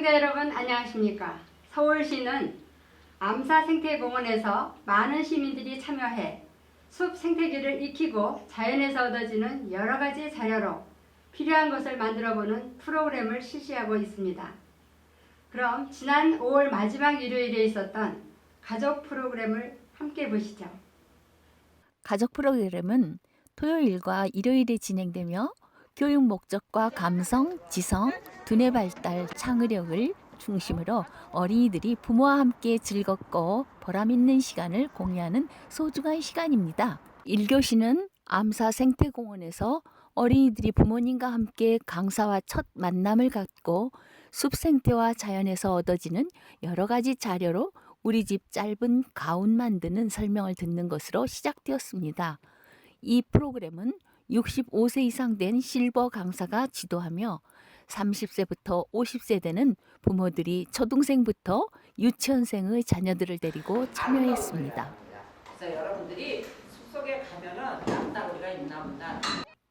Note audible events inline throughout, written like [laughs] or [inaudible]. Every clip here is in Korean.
시청자 여러분 안녕하십니까? 서울시는 암사 생태공원에서 많은 시민들이 참여해 숲 생태계를 익히고 자연에서 얻어지는 여러 가지 자료로 필요한 것을 만들어보는 프로그램을 실시하고 있습니다. 그럼 지난 5월 마지막 일요일에 있었던 가족 프로그램을 함께 보시죠. 가족 프로그램은 토요일과 일요일에 진행되며 교육 목적과 감성, 지성, 두뇌 발달, 창의력을 중심으로 어린이들이 부모와 함께 즐겁고 보람 있는 시간을 공유하는 소중한 시간입니다. 1교시는 암사 생태공원에서 어린이들이 부모님과 함께 강사와 첫 만남을 갖고 숲 생태와 자연에서 얻어지는 여러 가지 자료로 우리 집 짧은 가운 만드는 설명을 듣는 것으로 시작되었습니다. 이 프로그램은 65세 이상 된 실버 강사가 지도하며 30세부터 50세 되는 부모들이 초등생부터 유치원생의 자녀들을 데리고 참여했습니다. 그래서 여러분들이 숲속에 가면은 있나 보다.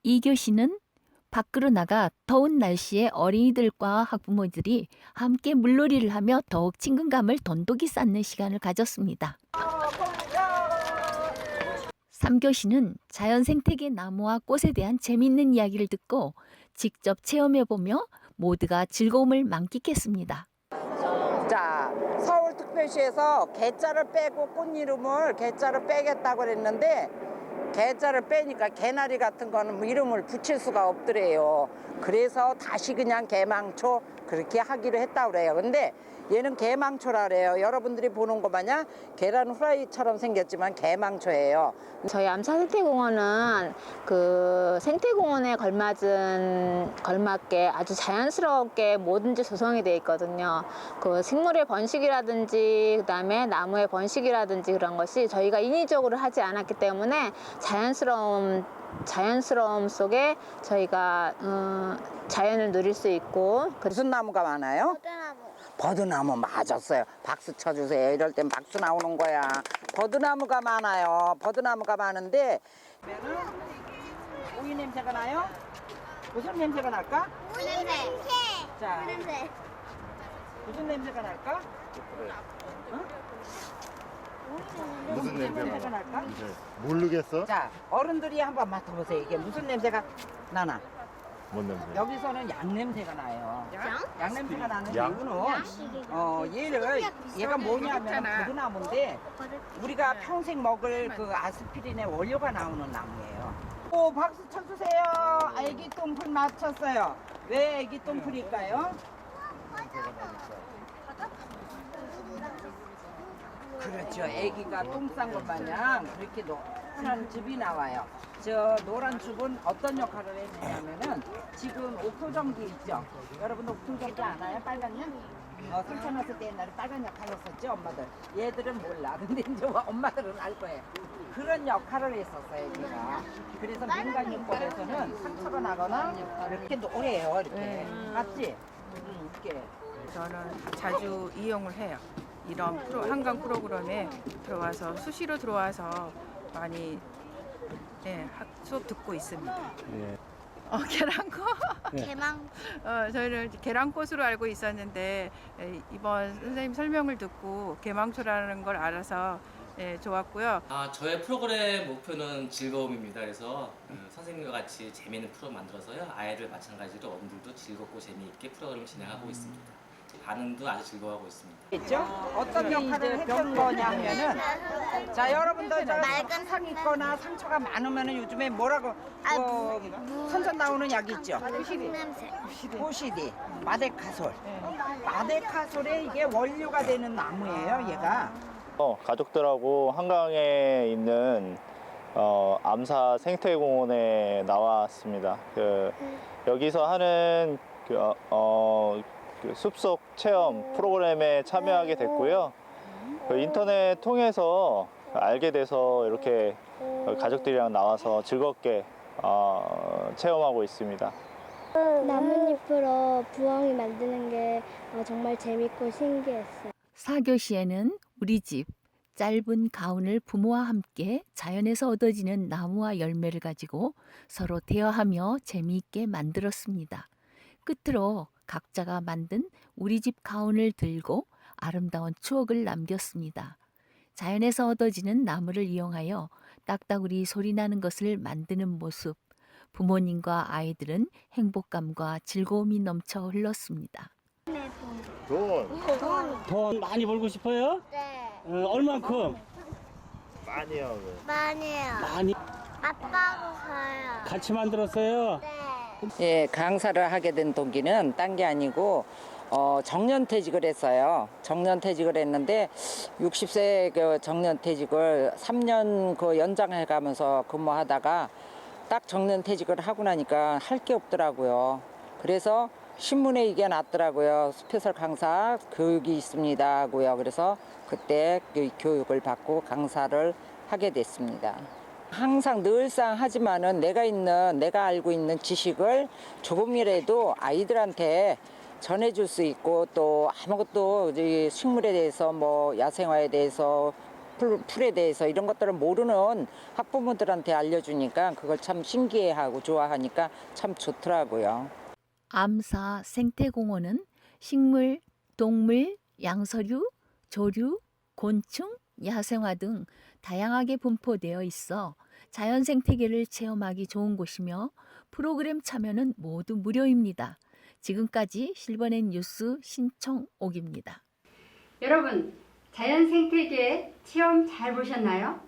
2교시는 밖으로 나가 더운 날씨에 어린이들과 학부모들이 함께 물놀이를 하며 더욱 친근감을 돈독히 쌓는 시간을 가졌습니다. 3교시는 자연 생태계 나무와 꽃에 대한 재미있는 이야기를 듣고 직접 체험해보며 모두가 즐거움을 만끽했습니다. 자, 서울특별시에서 개자를 빼고 꽃 이름을 개자를 빼겠다고 그랬는데 개자를 빼니까 개나리 같은 거는 뭐 이름을 붙일 수가 없더래요. 그래서 다시 그냥 개망초 그렇게 하기로 했다고 그래요. 근데 얘는 개망초라 그래요. 여러분들이 보는 거 마냥 계란 후라이처럼 생겼지만 개망초예요. 저희 암사 생태공원은 그 생태공원에 걸맞은 걸맞게 아주 자연스럽게 뭐든지 조성이 되어 있거든요. 그 식물의 번식이라든지 그다음에 나무의 번식이라든지 그런 것이 저희가 인위적으로 하지 않았기 때문에 자연스러움 자연스러움 속에 저희가 어, 자연을 누릴 수 있고 그 무슨 나무가 많아요? 버드나무 맞았어요. 박수 쳐주세요. 이럴 땐 박수 나오는 거야. 버드나무가 많아요. 버드나무가 많은데 오이 냄새가 나요? 무슨 냄새가 날까? 자, 무슨 냄새가 날까? 무슨 냄새가 냄새가 날까? 모르겠어? 자, 어른들이 한번 맡아보세요. 이게 무슨 냄새가 나나? 뭔 냄새? 여기서는 양 냄새가 나요. 양 냄새가 나는 양? 이유는 어 얘를 얘가 뭐냐면 버드나무인데 우리가 평생 먹을 그 아스피린의 원료가 나오는 나무예요. 오 박수 쳐주세요. 아기 똥풀 맞췄어요. 왜 아기 똥풀일까요? 그렇죠. 아기가 똥 싼 것 마냥 그렇게 노란 즙이 나와요. 저 노란 즙은 어떤 역할을 해주냐면은 지금 옥토정기 있죠. 여러분 옥토정기 아나요? 빨간 약? 어, 설쳐놨을 때 옛날에 빨간 약 하였었죠, 엄마들. 얘들은 몰라. [laughs] 근데 이제 엄마들은 알 거예요. 그런 역할을 했었어요, 얘가. 그래서 민간요법에서는 상처가 나거나 이렇게 노래요, 이렇게. 맞지? 응, 이렇게. 저는 자주 이용을 해요. 이런 프로, 한강 프로그램에 들어와서 수시로 들어와서 많이 예, 학- 수업 듣고 있습니다. 예. 어, 계란꽃. 개망 어, 저희는 계란꽃으로 알고 있었는데 에, 이번 선생님 설명을 듣고 개망초라는 걸 알아서 예, 좋았고요. 아, 저의 프로그램 목표는 즐거움입니다. 그래서 음, 선생님과 같이 재미있는 프로 만들어서요. 아이들 마찬가지로 어른들도 즐겁고 재미있게 프로그램을 진행하고 있습니다. 반응도 아주 즐거워하고 있습니다. 있죠? 어떤 역할을 했던 거냐면은 자 여러분들 저 맑은 상 있거나 상처가 많으면은 요즘에 뭐라고 아, 뭐 선전 나오는 약 있죠? 냄새 호시디, 마데카솔. 마데카솔에 이게 원료가 되는 나무예요, 얘가. 어, 가족들하고 한강에 있는 어, 암사 생태공원에 나왔습니다. 그, 여기서 하는 그, 어, 어, 그 숲속 체험 프로그램에 참여하게 됐고요. 그 인터넷 통해서 알게 돼서 이렇게 가족들이랑 나와서 즐겁게 어, 체험하고 있습니다. 나뭇잎으로 부엉이 만드는 게 어, 정말 재밌고 신기했어요. 4교시에는 우리 집 짧은 가운을 부모와 함께 자연에서 얻어지는 나무와 열매를 가지고 서로 대화하며 재미있게 만들었습니다. 끝으로 각자가 만든 우리 집 가온을 들고 아름다운 추억을 남겼습니다. 자연에서 얻어지는 나무를 이용하여 딱따구리 소리 나는 것을 만드는 모습. 부모님과 아이들은 행복감과 즐거움이 넘쳐 흘렀습니다. 돈돈 많이 벌고 싶어요? 네. 어, 얼만큼? 많이요. 많이요. 많이 아빠하고 가요. 같이 만들었어요? 네. 예, 강사를 하게 된 동기는 딴 게 아니고 어, 정년 퇴직을 했어요. 정년 퇴직을 했는데 60세 그 정년 퇴직을 3년 그 연장해 가면서 근무하다가 딱 정년 퇴직을 하고 나니까 할 게 없더라고요. 그래서 신문에 이게 났더라고요. 스페셜 강사 교육이 있습니다 하고요. 그래서 그때 그 교육을 받고 강사를 하게 됐습니다. 항상 늘상 하지만은 내가 있는 내가 알고 있는 지식을 조금이라도 아이들한테 전해줄 수 있고 또 아무것도 이 식물에 대해서 뭐 야생화에 대해서 풀, 풀에 대해서 이런 것들을 모르는 학부모들한테 알려주니까 그걸 참 신기해하고 좋아하니까 참 좋더라고요. 암사 생태공원은 식물, 동물, 양서류, 조류, 곤충, 야생화 등 다양하게 분포되어 있어 자연 생태계를 체험하기 좋은 곳이며 프로그램 참여는 모두 무료입니다. 지금까지 실버넷 뉴스 신청옥입니다. 여러분, 자연 생태계 체험 잘 보셨나요?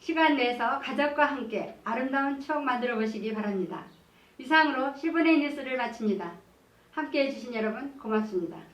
시간 내서 가족과 함께 아름다운 추억 만들어 보시기 바랍니다. 이상으로 실버넷 뉴스를 마칩니다. 함께 해주신 여러분 고맙습니다.